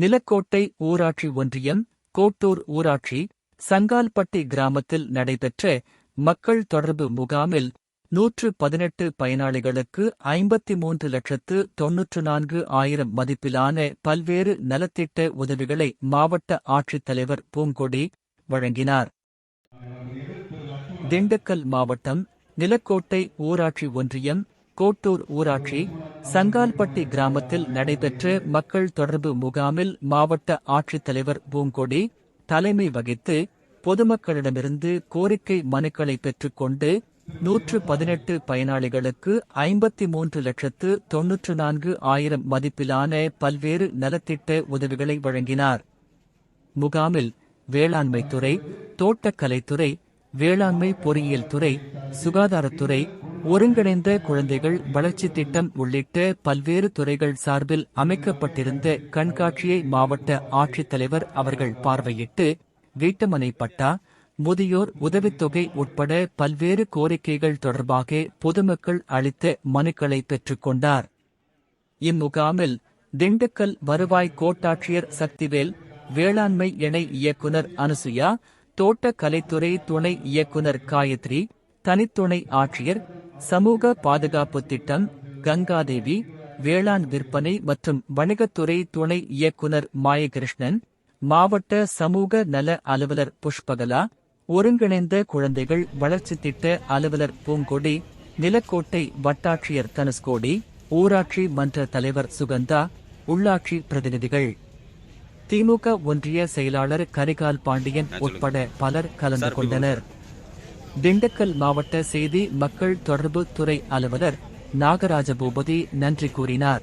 நிலக்கோட்டை ஊராட்சி ஒன்றியம் கோட்டூர் ஊராட்சி சங்கால்பட்டி கிராமத்தில் நடைபெற்ற மக்கள் தொடர்பு முகாமில் நூற்று பதினெட்டு பயனாளிகளுக்கு ஐம்பத்தி மூன்று லட்சத்து தொன்னூற்று நான்கு ஆயிரம் மதிப்பிலான பல்வேறு நலத்திட்ட உதவிகளை மாவட்ட ஆட்சித்தலைவர் பூங்கொடி வழங்கினார். திண்டுக்கல் மாவட்டம் நிலக்கோட்டை ஊராட்சி ஒன்றியம் கோட்டூர் ஊராட்சி சங்கால்பட்டி கிராமத்தில் நடைபெற்ற மக்கள் தொடர்பு முகாமில் மாவட்ட ஆட்சித்தலைவர் பூங்கொடி தலைமை வகித்து பொதுமக்களிடமிருந்து கோரிக்கை மனுக்களை பெற்றுக்கொண்டு நூற்று பதினெட்டு பயனாளிகளுக்கு ஐம்பத்தி மூன்று லட்சத்து தொன்னூற்று நான்கு ஆயிரம் மதிப்பிலான பல்வேறு நலத்திட்ட உதவிகளை வழங்கினார். முகாமில் வேளாண்மைத்துறை தோட்டக்கலைத்துறை வேளாண்மை பொறியியல் துறை சுகாதாரத்துறை ஒருங்கிணைந்த குழந்தைகள் வளர்ச்சி திட்டம் உள்ளிட்ட பல்வேறு துறைகள் சார்பில் அமைக்கப்பட்டிருந்த கண்காட்சியை மாவட்ட ஆட்சித்தலைவர் அவர்கள் பார்வையிட்டு வீட்டுமனை பட்டா முதியோர் உதவித்தொகை உட்பட பல்வேறு கோரிக்கைகள் தொடர்பாக பொதுமக்கள் அளித்த மனுக்களை பெற்றுக்கொண்டார் இம்முகாமில் திண்டுக்கல் வருவாய் கோட்டாட்சியர் சக்திவேல் வேளாண்மை இணை இயக்குனர் அனுசுயா தோட்டக்கலைத்துறை துணை இயக்குனர் காயத்ரி தனித்துணை ஆட்சியர் சமூக பாதுகாப்பு திட்டம் கங்காதேவி வேளாண் விற்பனை மற்றும் வணிகத்துறை துணை இயக்குனர் மாயகிருஷ்ணன் மாவட்ட சமூக நல அலுவலர் புஷ்பகலா ஒருங்கிணைந்த குழந்தைகள் வளர்ச்சி திட்ட அலுவலர் பூங்கொடி நிலக்கோட்டை வட்டாட்சியர் தனுஷ்கோடி ஊராட்சி மன்ற தலைவர் சுகந்தா உள்ளாட்சி பிரதிநிதிகள். திமுக ஒன்றிய செயலாளர் கரிகால் பாண்டியன் உட்பட பலர் கலந்து கொண்டனர். திண்டுக்கல் மாவட்ட செய்தி மக்கள் தொடர்பு துறை அலுவலர் நாகராஜ பூபதி நன்றி கூறினார்.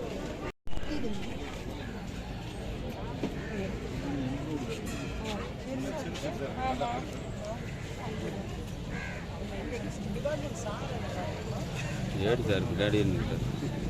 ஏடு சார் பின்னாடி இருந்துட்டார்